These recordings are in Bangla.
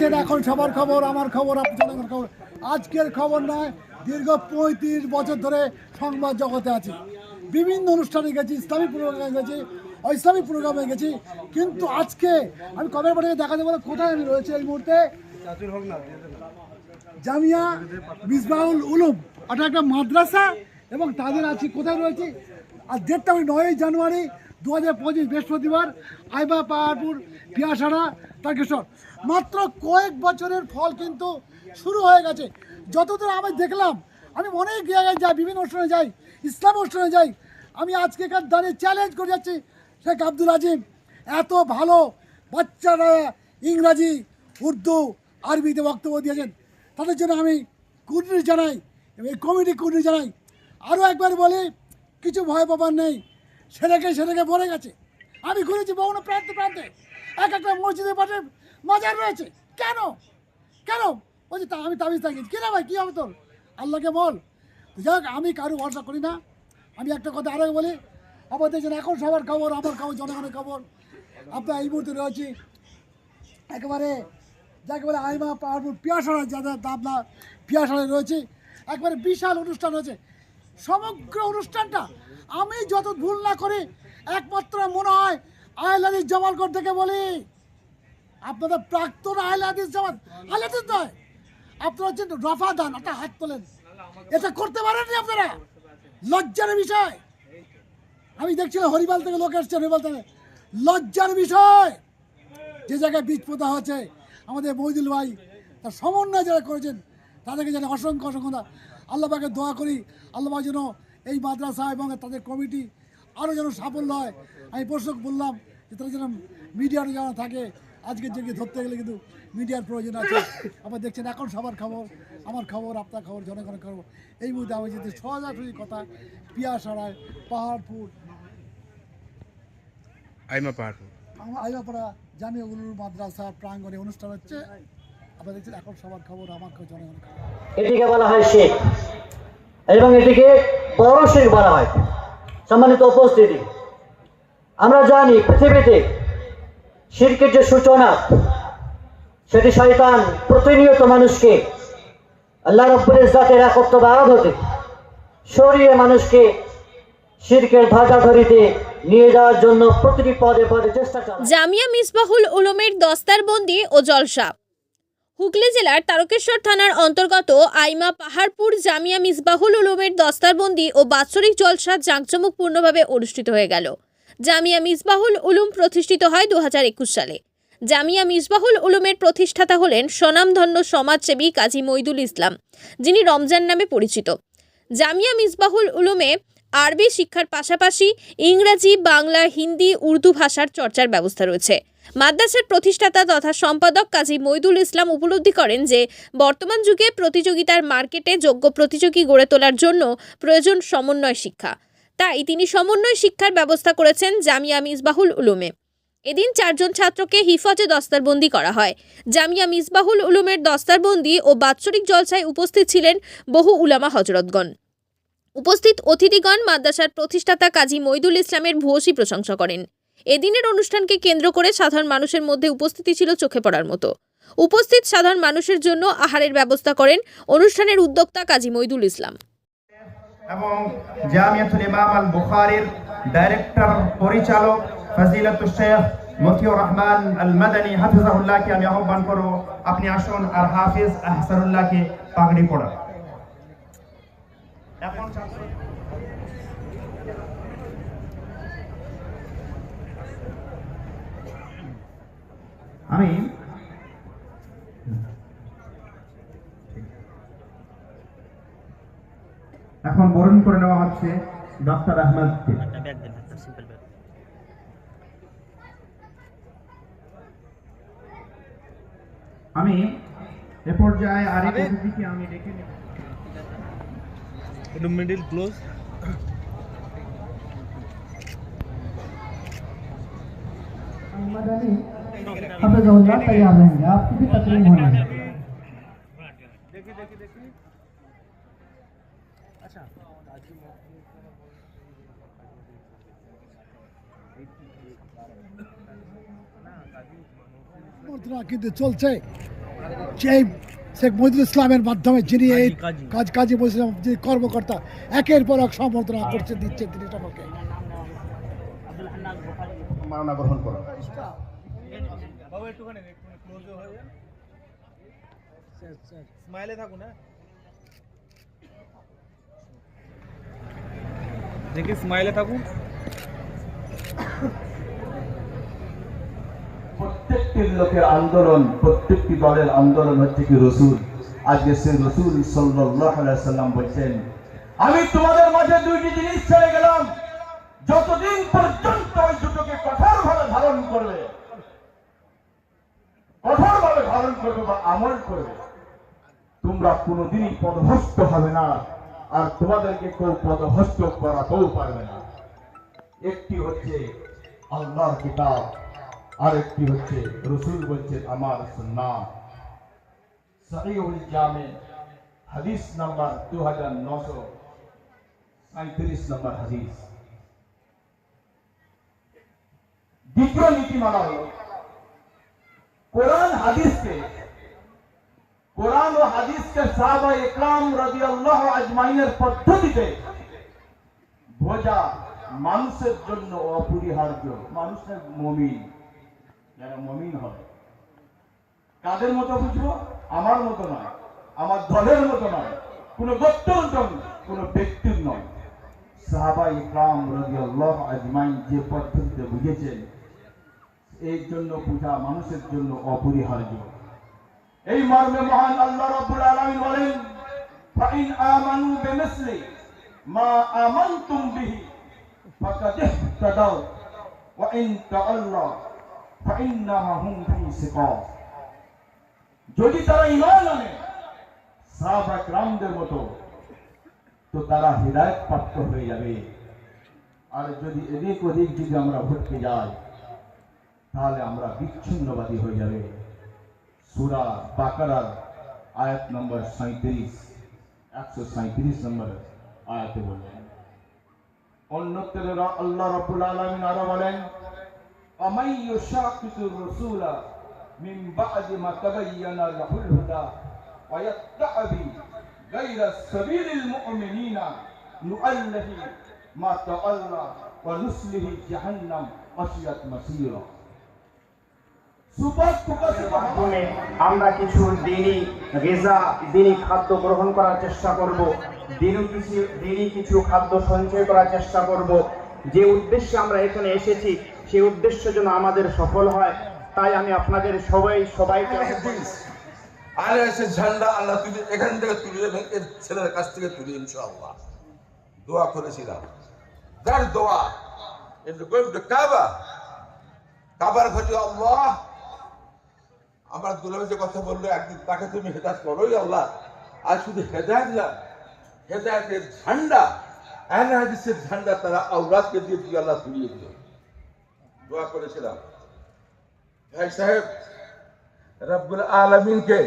দেখছেন এখন সবার খবর, আমার খবর আপনাদের খবর। আজকের খবর নয়, দীর্ঘ পঁয়ত্রিশ বছর ধরে সংবাদ জগতে আছি। বিভিন্ন অনুষ্ঠানে গেছি, ইসলামী প্রোগ্রামে গেছি ইসলামী প্রোগ্রামে গেছি। কিন্তু আজকে আমি কবে পরে দেখাতে বলে কোথায় আমি রয়েছি এই মুহূর্তে? জামিয়া মিসবাউল উলুম, ওটা একটা মাদ্রাসা এবং তাদের আছি, কোথায় রয়েছে? আর ডেটটা ওই নয়ই জানুয়ারি দু হাজার পঁচিশ বৃহস্পতিবার আইবা পাহাড়পুর পিয়াসাড়া তারকেশ্বর। মাত্র কয়েক বছরের ফল কিন্তু শুরু হয়ে গেছে। যতদূর আমি দেখলাম, আমি অনেক জায়গায় যাই, বিভিন্ন অনুষ্ঠানে যাই, ইসলাম অনুষ্ঠানে যাই। আমি আজকেকার দাঁড়িয়ে চ্যালেঞ্জ করে যাচ্ছি, শেখ আব্দুল আজিম, এত ভালো বাচ্চারা ইংরাজি, উর্দু, আরবিতে বক্তব্য দিয়েছেন। তাদের জন্য আমি কুর্নিশ জানাই, এবং কমিটি কুর্নিশ জানাই। আরও একবার বলি, কিছু ভয় পাবার নেই। সেরেকে সেরেকে ভরে গেছে। আমি ঘুরেছি বহু প্রান্তে প্রান্তে। এক একটা মসজিদের পাশে মাজার রয়েছে। কেন? কেন? বলছি তা আমি তাবিজ থাকি কেন ভাই কী হবে তোর আল্লাহকে বল। হোক, আমি কারও ভরসা করি না। আমি একটা কথা আরও বলি। আবার দেখছেন এখন সবার খবর আমার খবর জনগণের খবর। আপনার এই মুহূর্তে রয়েছি একেবারে যাকে বলে আইমা পাহাড়পুর পিয়াসাড়া যাদের দাবলা পিয়াসাড়ায় রয়েছে। একবারে বিশাল অনুষ্ঠান হয়েছে সমগ্র অনুষ্ঠানটা আমি যত ভুল না করি একমাত্র মনে হয় আহলাদিস জামালগড় থেকে বলি। আপনাদের প্রাক্তন আহলাদিস জামাল। আহলাদিস নয়, আপনারা হচ্ছেন রফা দান একটা হাত তোলেন। এটা করতে পারেননি আপনারা? লজ্জার বিষয়। আমি দেখছিলাম হরিবাল থেকে লোক এসছে হরিবাল থেকে। লজ্জার বিষয়। যে জায়গায় বীজ পোতা হচ্ছে আমাদের মহিদুল ভাই, তার সমন্বয় যারা করেছেন, তাদেরকে যেন অসংখ্য অসংখ্য ধন্যবাদ। আল্লাহ পাকে দোয়া করি আল্লাহ যেন এই মাদ্রাসা এবং তাদের কমিটি আরও যেন সাফল্য হয়। আমি প্রশ্ন বললাম যে তারা যেন মিডিয়ার যেন থাকে আজকের যুগে ধরতে গেলে কিন্তু মিডিয়ার প্রয়োজন আছে। আবার দেখছেন এখন সবার খবর আমার খবর আপনার খবর জনগণের খবর। এই মুহূর্তে আমি যদি সরাসরি কথা পিয়াসাড়ায় পাহাড়পুর আইমা পাহাড়পুর। আমার আইবাপাড়া জামিয়া উলুর মাদ্রাসা প্রাঙ্গণে অনুষ্ঠান হচ্ছে। আপনারা দেখছেন এখন সবার খবর আমার খবর জনগণের খবর। এটিকে বলা হয় শেখ। এবং এটিকে বড় শেখ বলা হয়। সম্মানিত উপস্থিতি, আমরা জানি পৃথিবীতে শিরকের যে সূচনা, সেটি শয়তান প্রতিনিয়ত মানুষকে আল্লাহ রব্বুল ইজ্জাতের একত্ববাদ হতে সরিয়ে মানুষকে শিরকের ধাজা ধরিতে নিয়ে যাওয়ার জন্য প্রতিটি পদে পদে চেষ্টা চালায়। জামিয়া মিসবাহুল উলুমের দস্তারবন্দি ও জলসা। হুগলি জেলার তারকেশ্বর থানার অন্তর্গত আইমা পাহাড়পুর জামিয়া মিসবাহুল উলুমের দস্তারবন্দি ও বাৎসরিক জলসা জাঁকজমকপূর্ণভাবে অনুষ্ঠিত হয়ে গেল। জামিয়া মিসবাহুল উলুম প্রতিষ্ঠিত হয় দু হাজার একুশ সালে। জামিয়া মিসবাহুল উলুমের প্রতিষ্ঠাতা হলেন স্বনামধন্য সমাজসেবী কাজী মইদুল ইসলাম, যিনি রমজান নামে পরিচিত। জামিয়া মিসবাহুল উলুমে আরবি শিক্ষার পাশাপাশি ইংরাজি, বাংলা, হিন্দি, উর্দু ভাষার চর্চার ব্যবস্থা রয়েছে। মাদ্রাসার প্রতিষ্ঠাতা তথা সম্পাদক কাজী মইদুল ইসলাম উপলব্ধি করেন যে, বর্তমান যুগে প্রতিযোগিতার মার্কেটে যোগ্য প্রতিযোগী গড়ে তোলার জন্য প্রয়োজন সমন্বয় শিক্ষা। তাই তিনি সমন্বয় শিক্ষার ব্যবস্থা করেছেন জামিয়া মিসবাহুল উলুমে। এদিন চারজন ছাত্রকে হিফজে দস্তারবন্দি করা হয়। জামিয়া মিসবাহুল উলুমের দস্তারবন্দি ও বাৎসরিক জলসায় উপস্থিত ছিলেন বহু উলামা হজরতগণ। উপস্থিত অতিথিগণ মাদ্রাসার প্রতিষ্ঠাতা কাজী মইদুল ইসলামের ভূয়সী প্রশংসা করেন। এদিনের অনুষ্ঠানকে কেন্দ্র করে সাধারণ মানুষের মধ্যে উপস্থিতি ছিল চোখে পড়ার মতো। উপস্থিত সাধারণ মানুষের জন্য আহারের ব্যবস্থা করেন অনুষ্ঠানের উদ্যোক্তা কাজী মইদুল ইসলাম। এবং জামিয়াতুল ইমাম আল বুখারীর ডাইরেক্টর পরিচালক ফজিলাতুল শেখ মতিউর রহমান আল মাদানী হাফিজাহুল্লাহকে আমি আহ্বান করব, আপনি আসুন আর হাফিজ আহসানুল্লাহকে পাগড়ি পড়ান এখন আমি এখন বরণ করে নেওয়া হচ্ছে ডক্টর আহমদকে। আমি এ পর্যায়ে আরেক অতিথিকে আমি দেখে নেব। মিডল ক্লোজ মোহাম্মদ আলী हफिजुल्लाह तैयार रहेंगे आपकी भी तकरीम होनी है সমর্থনা কিন্তু চলছে সেই শেখ মহিদুল ইসলামের মাধ্যমে যিনি এই কাজী। কাজ কাজী মহিদুল ইসলাম যে কর্মকর্তা একের পর এক সম্বর্ধনা করছে দিচ্ছে তিনি সকলকে মাননা গ্রহণ করুন বাবু একটুখানি ক্লোজ হয়ে যান। স্মাইলে থাকুন হ্যাঁ। দেখি স্মাইলে থাকুন। প্রত্যেকটি লোকের আন্দোলন প্রত্যেকটি দলের আন্দোলন হচ্ছে কি রসুল। আজকে সে রসুল সাল্লাম বলছেন আমি তোমাদের মাঝে দুইটি জিনিস ছেড়ে গেলাম। যতদিন পর্যন্ত ওই দুটোকে কঠোর ভাবে ধারণ করবে করবে বা আমল করবে। তোমরা কোনোদিনই পদভস্ত হবে না, আর তোমাদেরকে কেউ পদভস্ত করাতেও পারবে না। একটি হচ্ছে আল্লাহর কিতাব, আরেকটি হচ্ছে রসুল বলছেন, আমার সুন্নাহ। সহিহুল জামে, হাদিস নাম্বার দু হাজার নশো সাঁত্রিশ নম্বর হাদিস। দ্বিতীয় নীতিমালা হল কোরআন হাদিসকে, কোরআন ও হাদিসকে সাহাবা ইকরাম রাদিয়াল্লাহু আজমাইনের পদ্ধতিতে বোঝা মানুষের জন্য অপরিহার্য। মানুষের মমিন, যারা মমিন হবে কাদের মতো বুঝব? আমার মতো নয়, আমার দলের মতো নয়, কোনো গোত্তর কোনো ব্যক্তির নয়। সাহাবা ইকরাম রাদিয়াল্লাহু আজমাইন যে পদ্ধতিতে বুঝেছেন এই জন্য পূজা মানুষের জন্য অপরিহার্য। এই মর্মে মহান আল্লাহ রব্বুল আলামিন বলেন, ফাইন আমানু বিমিসলি মা আমানতুম বিহি ফাকাদ ইহতাদাও ওয়া ইন তাআল্লা ফাইন্নাহা হুম ফি সিকাম যদি তারা ঈমান আনে সাহাবা کرامদের মতো, তো তারা হেদায়েত প্রাপ্ত হয়ে যাবে। আর যদি এদিক ওদিক যদি আমরা ভটকে যাই তাহলে আমরা বিচ্ছিন্নবাদী হয়ে যাবে সুরা বাকারার আয়াত নম্বর সাঁত্রিশ একশো সাঁত্রিশ নম্বর আয়াতে বললেন অন্যতরা আল্লাহ রাবুল আলমিন আরো বলেন আমাই ইউশাকিতুর রাসূলা মিন বাদি মা তাগাইয়ানা লাহুল হুদা ওয়া ইত্তাবি গায়রা সাবিলিল মুমিনিনা নুআল্লাহি মা তাআল্লা ওয়া নুসলিহি জাহান্নাম আশিয়াত মাসীরা মাধ্যমে আমরা কিছু দিনই গেজা দিনই খাদ্য গ্রহণ করার চেষ্টা করব। দিনই কিছু দিনই কিছু খাদ্য সঞ্চয় করার চেষ্টা করব। যে উদ্দেশ্যে আমরা এখানে এসেছি সেই উদ্দেশ্য যেন আমাদের সফল হয়। তাই আমি আপনাদের সবাই সবাইকে আর এসে ঝান্ডা আল্লাহ তুলে এখান থেকে তুলে এর ছেলের কাছ থেকে তুলে ইনশাআল্লাহ। দোয়া করেছিলাম। যার দোয়া? কাবা? কাবার ঘটে আল্লাহ। আমার দুলামে যে কথা বলল, একদিন তাকে তুমি হেদায়ত করোই আল্লাহ। আর শুধু হেদায়ত না, হেদায়তের ঝান্ডা আহলে ঝান্ডা তারা আওলাদকে দিয়ে দিয়ে আল্লাহ তুলিয়ে দিল। দোয়া করেছিলাম। ভাই সাহেব, রব্বুল আলমিনকে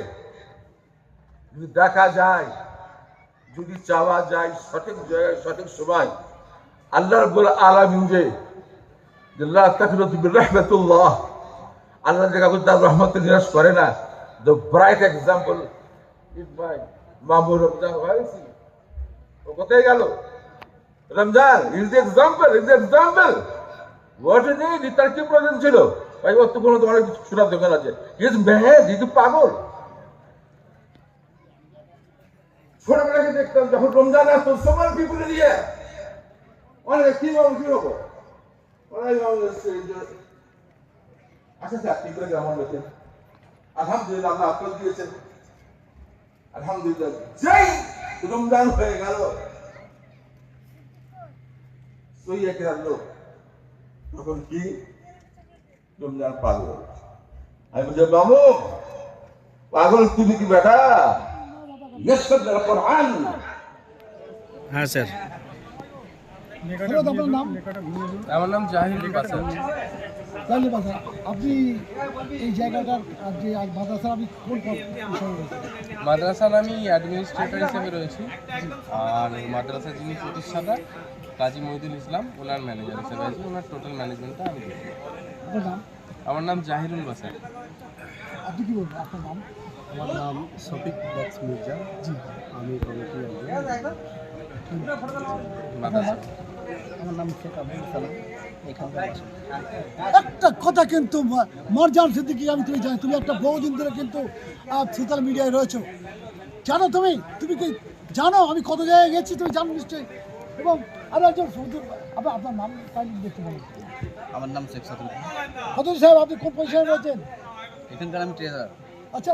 যদি দেখা যায়, যদি চাওয়া যায় সঠিক জায়গায়, সঠিক সময়, আল্লাহ রাব্বুল আলামিন যে বিরহমাতুল্লাহ আল্লাহ যে কাউকে তার রহমত নিরাশ করে না। The bright example is my মামুর রমজান ওয়াইসি ও কোথায় গেল? Ramzan is the example is the example what is it তার কি প্রয়োজন ছিল? ভাই ওর তো কোনো তোমার সুরার দোকান আছে। ইজ মেহেজ ইজ পাগল। ছোটবেলাকে দেখতাম যখন রমজান আসতো, সবার পিপুলে দিয়ে। অনেক কি বাবু কি হব? যে- আচ্ছা স্যার আপনি করে কেমন লোকের আলহামদুলিল্লাহ আল্লাহ আপনার দিয়েছেন আলহামদুলিল্লাহ যেই রমজান হয়ে গেল ওই এক লোক তখন কি? রমজান পাগল। আমি বলছি বাবু পাগল তুমি কি বেটা? হ্যাঁ স্যার। আমার নাম জাহির তাহলে বাসা আপনি এই জায়গাটার যে আজ মাদ্রাসা আপনি কোন? মাদ্রাসার আমি অ্যাডমিনিস্ট্রেটর হিসেবে রয়েছি। আর মাদ্রাসার যিনি প্রতিষ্ঠাতা কাজী মহিদুল ইসলাম ওনার ম্যানেজার হিসেবে আছি ওনার টোটাল ম্যানেজমেন্টটা আমি আমার নাম জাহিরুল বাসার। আপনি কি বলবেন? আপনার নাম? আমার নাম শফিক বক্স মির্জা। জি। আমি কমিটি মাদ্রাসা। আমার নাম শেখ আবুল সালাম। একটা কথা কিন্তু মরজান সিদ্দিকি আমি তুমি জানি তুমি একটা বহুদিন ধরে কিন্তু সোশ্যাল মিডিয়ায় রয়েছো। জানো তুমি? তুমি কি জানো? আমি কত জায়গায় গেছি তুমি জানো নিশ্চয়ই। এবং আরও একজন আপনার আপনার নাম দেখতে পারেন আমার নাম শেখ সাদুল ফতুল সাহেব আপনি কোন পজিশনে রয়েছেন? এখানকার আমি ট্রেজার আচ্ছা।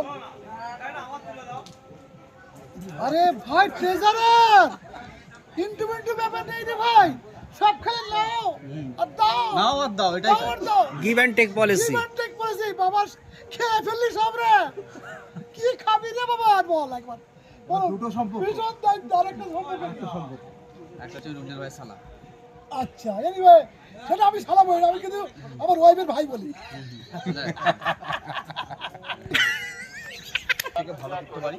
আরে ভাই ট্রেজারার ইন্টু মিন্টু ব্যাপার নেই রে ভাই। সব খেলে নাও। আর আর দাও এটাই দাও। গিভ অ্যান্ড টেক পলিসি জীবন ঠিক পড়েছি বাবা খেয়ে ফেললি সব রে। কি খাবি রে বাবা আর বল একবার। দুটো সম্পর্ক। ভীষণ দায়িত্ব আরেকটা সম্পর্ক একটা সম্পর্ক একটা হচ্ছে রুজের ভাই সালা আচ্ছা এনিওয়ে সেটা আমি সালা বলি আমি কিন্তু আমার ওয়াইফের ভাই বলি। ভালো করতে পারি।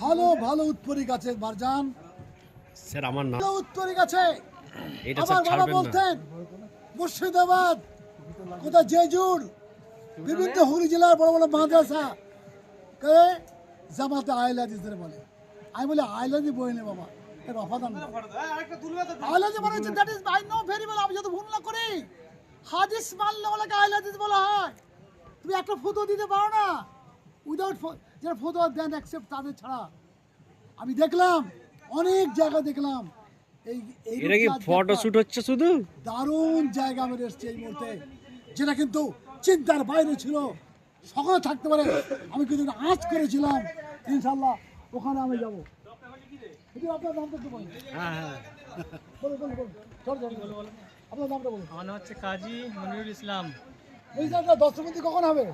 ভালো ভালো উৎপরি গাছে মারজান। স্যার আমার নাম ভালো উৎপরি গাছে এটা স্যার বাবা ছাড়বেন না। বলতেন মুর্শিদাবাদ কোথায় জেজুর? বিভিন্ন হুগলি জেলার বড় বড় মাদ্রাসা। কে? জামাতে আইলাদিসদের বলে। আমি বলি আইলাদি বই নে বাবা এর অফাদান না আইলাদি মানে হচ্ছে that is I know very well আমি যদি ভুল না করি হাদিস মানলে ওলাকে আইলাদিস বলা হয়। তুমি একটা ফটো দিতে পারো না? উইদাউট যারা ফটো দেন অ্যাকসেপ্ট তাদের ছাড়া। আমি দেখলাম অনেক জায়গা দেখলাম এই এই এটা কি ফটো শুট হচ্ছে শুধু? দারুণ জায়গা আমি এসেছি এই মুহূর্তে যেটা কিন্তু চিন্তার বাইরে ছিল সকলে থাকতে পারে। আমি কিন্তু আজ করেছিলাম ইনশাল্লাহ ওখানে আমি যাব। আপনার নামটা একটু বলুন। বলুন বলুন বলুন। চল চল বলুন আপনার নামটা বলুন। আমার নাম হচ্ছে কাজী মনিরুল ইসলাম। এই জায়গাটা কখন হবে?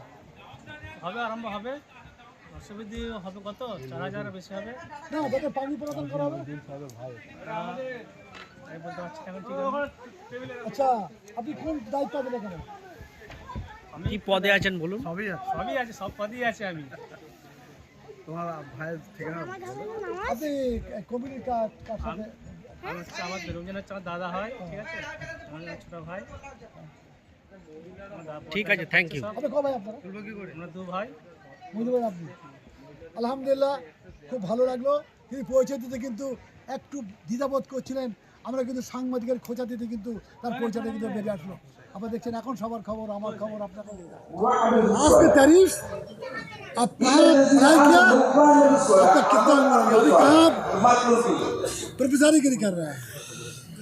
হবে আরম্ভ হবে অসুবিধি হবে কত? চার হাজার বেশি হবে। না যাতে পানি প্রদান করা হবে। আহ, আমি বলতে পারছি এখন ঠিক আছে। আচ্ছা আপনি কোন দায়িত্ব আছেন এখানে? কি পদে আছেন বলুন? সবই সবই আছে সব পদই আছে আমি। আপনি কার কার সাথে? আমি হচ্ছে আমার রমজান হচ্ছে আমার দাদা হয় ঠিক আছে? আমার ছোট ভাই। দাদা ঠিক আছে থ্যাংক ইউ আপনি কবে আপনারা? আমরা দু ভাই। الحمد للہ خوب لگلواری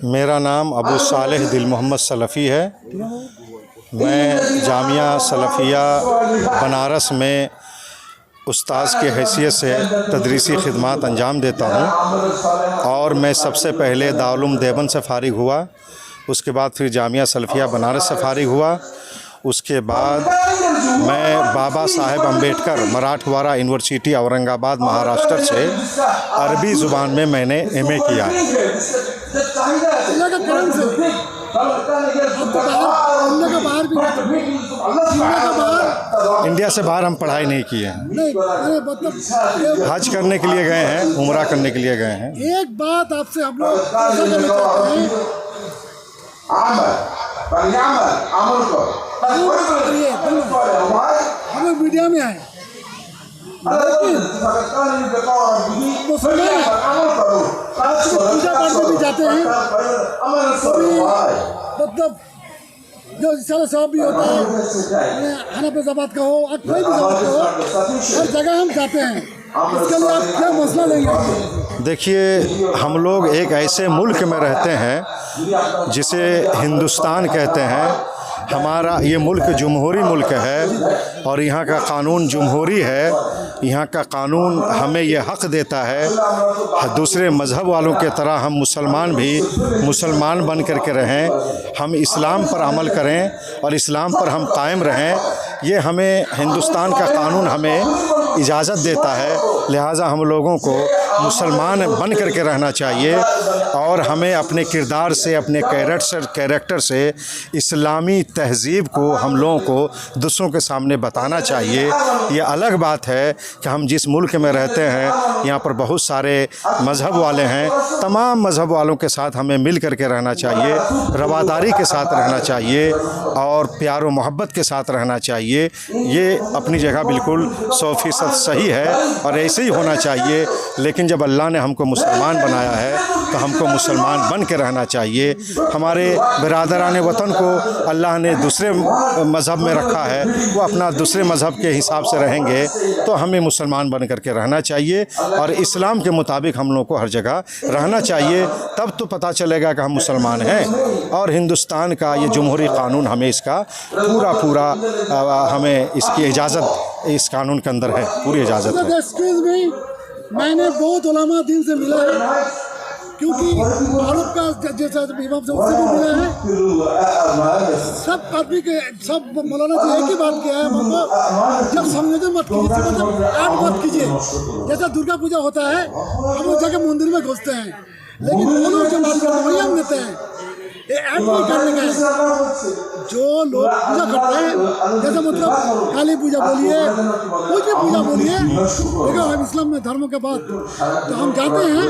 میرا نام ابو صالح دل محمد سلفی ہے۔ میں جامعہ سلفیہ بنارس میں استاذ کے حیثیت سے تدریسی خدمات انجام دیتا ہوں۔ اور میں سب سے پہلے دارالعلوم دیوبند سے فارغ ہوا، اس کے بعد پھر جامعہ سلفیہ بنارس سے فارغ ہوا۔ اس کے بعد میں بابا صاحب امبیڈکر مراٹھواڑہ یونیورسٹی اورنگ آباد مہاراشٹر سے عربی زبان میں میں نے ایم اے کیا باہر ہم کا باہر بھی انڈیا سے باہر ہم پڑھائی نہیں کیے ہیں نہیں مطلب حج کرنے کے لیے گئے ہیں عمرہ کرنے کے لیے گئے ہیں۔ ایک بات آپ سے ہم لوگ ہمیں میڈیا میں آئے۔ مسلمان پوجا پاٹ میں بھی جاتے ہیں۔ مطلب جو سارا صاحب بھی ہوتا ہے ہانا فیض آباد کا ہو، اور کوئی بھی آباد کا ہو، ہر جگہ ہم جاتے ہیں۔ اس کے لیے آپ کیا مسئلہ لیں گے؟ دیکھیے، ہم لوگ ایک ایسے ملک میں رہتے ہیں جسے ہندوستان کہتے ہیں۔ ہمارا یہ ملک جمہوری ملک ہے اور یہاں کا قانون جمہوری ہے۔ یہاں کا قانون ہمیں یہ حق دیتا ہے دوسرے مذہب والوں کے طرح ہم مسلمان بھی مسلمان بن کر کے رہیں، ہم اسلام پر عمل کریں اور اسلام پر ہم قائم رہیں، یہ ہمیں ہندوستان کا قانون ہمیں اجازت دیتا ہے۔ لہٰذا ہم لوگوں کو مسلمان بن کر کے رہنا چاہیے اور ہمیں اپنے کردار سے، اپنے کیریکٹر سے اسلامی تہذیب کو ہم لوگوں کو دوسروں کے سامنے بتانا چاہیے۔ یہ الگ بات ہے کہ ہم جس ملک میں رہتے ہیں، یہاں پر بہت سارے مذہب والے ہیں۔ تمام مذہب والوں کے ساتھ ہمیں مل کر کے رہنا چاہیے، رواداری کے ساتھ رہنا چاہیے اور پیار و محبت کے ساتھ رہنا چاہیے۔ یہ اپنی جگہ بالکل سو فیصد صحیح ہے اور ایسے ہی ہونا چاہیے، لیکن جب اللہ نے ہم کو مسلمان بنایا ہے، تو ہم کو مسلمان بن کے رہنا چاہیے۔ ہمارے برادران وطن کو اللہ نے دوسرے مذہب میں رکھا ہے، وہ اپنا دوسرے مذہب کے حساب سے رہیں گے، تو ہمیں مسلمان بن کر کے رہنا چاہیے۔ اور اسلام کے مطابق ہم لوگوں کو ہر جگہ رہنا چاہیے۔ تب تو پتہ چلے گا کہ ہم مسلمان ہیں۔ اور ہندوستان کا یہ جمہوری قانون ہمیں اس کا پورا پورا، ہمیں اس کی اجازت، اس قانون کے اندر ہے، پوری اجازت ہے۔ पूरी इजाज़त है एक्सक्यूज मी मैंने बहुत उलमा दिन से मिला है क्योंकि भारत का जैसा इमाम से उससे भी मिला है सब आदमी के सब मौलाना जी एक ही बात किया है हमको जब संयोजन मत कीजिए इसका मतलब ऐड मत कीजिए जैसा दुर्गा पूजा होता है हम लोग जाके मंदिर में घुसते हैं लेकिन वो लोग آرٹ کرنے کا ہے۔ جو لوگ پوجا کرتے ہیں جیسے مطلب کالی پوجا بولیے کچھ پوجا بولیے دیکھو ہم اسلام میں دھرم کے بعد تو ہم جاتے ہیں۔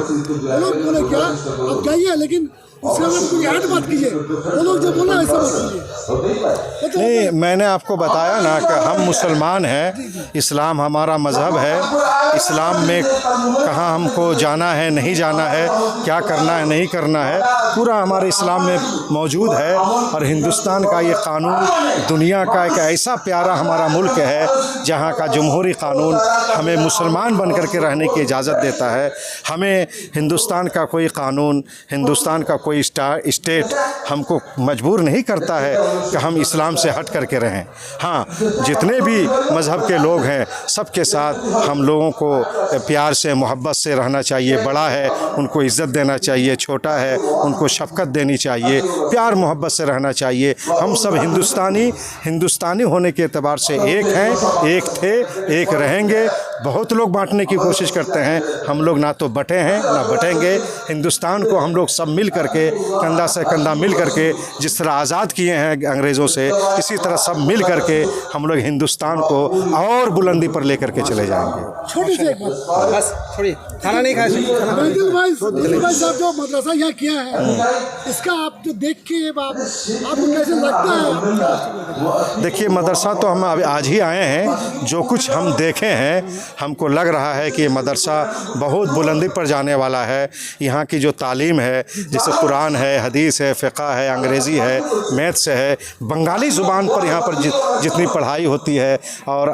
لوگ بولے کیا؟ آپ جائیے لیکن نہیں میں نے آپ کو بتایا نا کہ ہم مسلمان ہیں۔ اسلام ہمارا مذہب ہے۔ اسلام میں کہاں ہم کو جانا ہے نہیں جانا ہے کیا کرنا ہے نہیں کرنا ہے پورا ہمارے اسلام میں موجود ہے۔ اور ہندوستان کا یہ قانون دنیا کا ایک ایسا پیارا ہمارا ملک ہے جہاں کا جمہوری قانون ہمیں مسلمان بن کر کے رہنے کی اجازت دیتا ہے۔ ہمیں ہندوستان کا کوئی قانون ہندوستان کا کوئی کوئی اسٹیٹ ہم کو مجبور نہیں کرتا ہے کہ ہم اسلام سے ہٹ کر کے رہیں۔ ہاں جتنے بھی مذہب کے لوگ ہیں، سب کے ساتھ ہم لوگوں کو پیار سے، محبت سے رہنا چاہیے۔ بڑا ہے، ان کو عزت دینا چاہیے۔ چھوٹا ہے، ان کو شفقت دینی چاہیے۔ پیار، محبت سے رہنا چاہیے۔ ہم سب ہندوستانی ہندوستانی ہونے کے اعتبار سے ایک ہیں، ایک تھے، ایک رہیں گے۔ بہت لوگ بانٹنے کی کوشش کرتے ہیں۔ ہم لوگ نہ تو بٹے ہیں نہ بٹیں گے۔ ہندوستان کو ہم لوگ سب مل کر کے کندھا سے کندھا مل کر کے جس طرح آزاد کیے ہیں انگریزوں سے اسی طرح سب مل کر کے ہم لوگ ہندوستان کو اور بلندی پر لے کر کے چلے جائیں گے۔ چھوٹی ایک بات۔ بس کھانا نہیں جو مدرسہ یہاں کیا ہے اس کا آپ جو دیکھ کے یہ آپ کو کیسے لگتا ہے؟ دیکھیے مدرسہ تو ہم آج ہی آئے ہیں۔ جو کچھ ہم دیکھے ہیں ہم کو لگ رہا ہے کہ یہ مدرسہ بہت بلندی پر جانے والا ہے۔ یہاں کی جو تعلیم ہے، جیسے قرآن ہے، حدیث ہے، فقہ ہے، انگریزی ہے، میتھس ہے، بنگالی زبان پر یہاں پر جتنی پڑھائی ہوتی ہے اور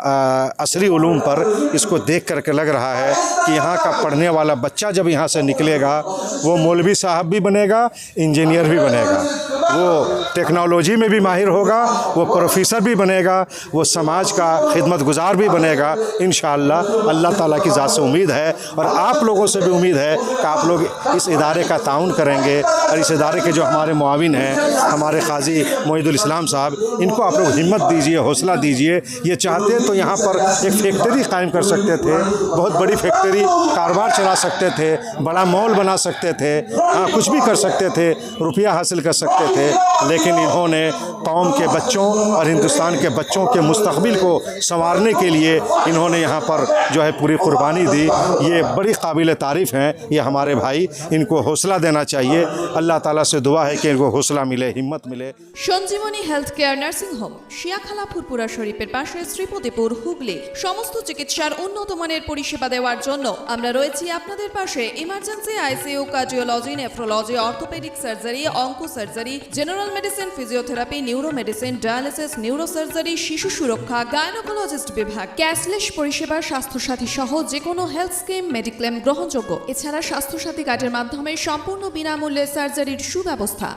عصری علوم پر اس کو دیکھ کر کے لگ رہا ہے کہ یہاں کا پڑھنے والا بچہ جب یہاں سے نکلے گا، وہ مولوی صاحب بھی بنے گا، انجینئر بھی بنے گا۔ وہ ٹیکنالوجی میں بھی ماہر ہوگا، وہ پروفیسر بھی بنے گا، وہ سماج کا خدمت گزار بھی بنے گا۔ انشاءاللہ اللہ تعالیٰ کی ذات سے امید ہے اور آپ لوگوں سے بھی امید ہے کہ آپ لوگ اس ادارے کا تعاون کریں گے اور اس ادارے کے جو ہمارے معاون ہیں، ہمارے قاضی معید الاسلام صاحب، ان کو آپ لوگ ہمت دیجیے حوصلہ دیجیے یہ چاہتے تو یہاں پر ایک فیکٹری قائم کر سکتے تھے، بہت بڑی فیکٹری کاروبار چلا سکتے تھے، بڑا مال بنا سکتے تھے ہاں کچھ بھی کر سکتے تھے، روپیہ حاصل کر سکتے تھے۔ थे लेकिन इन्होंने कौम के बच्चों और हिंदुस्तान के बच्चों के मुस्तकबिल को संवारने के लिए इन्होंने यहाँ पर जो है पूरी कुर्बानी दी ये बड़ी काबिल तारीफ़ हैं ये हमारे भाई इनको हौसला देना चाहिए अल्लाह ताला से दुआ है कि इनको हौसला मिले हिम्मत मिले Sanjeevani health care nursing home Shiyakhala Furfura শরীফের পাশে শ্রীপতিপুর হুগলি সমস্ত চিকিৎসার উন্নত মানের পরিষেবা দেওয়ার জন্য আমরা রয়েছি আপনাদের পাশে emergency ICU cardiology nephrology orthopedic surgery onco surgery general medicine physiotherapy neuro medicine dialysis neurosurgery শিশু সুরক্ষা গায়নোকোলজিস্ট বিভাগ ক্যাশলেস পরিষেবা স্বাস্থ্যসাথী সহ যে কোনো হেলথ স্কিম মেডিক্লেম গ্রহণযোগ্য। এছাড়া স্বাস্থ্যসাথী কার্ডের মাধ্যমে সম্পূর্ণ বিনামূল্যে সার্জারির সুব্যবস্থা।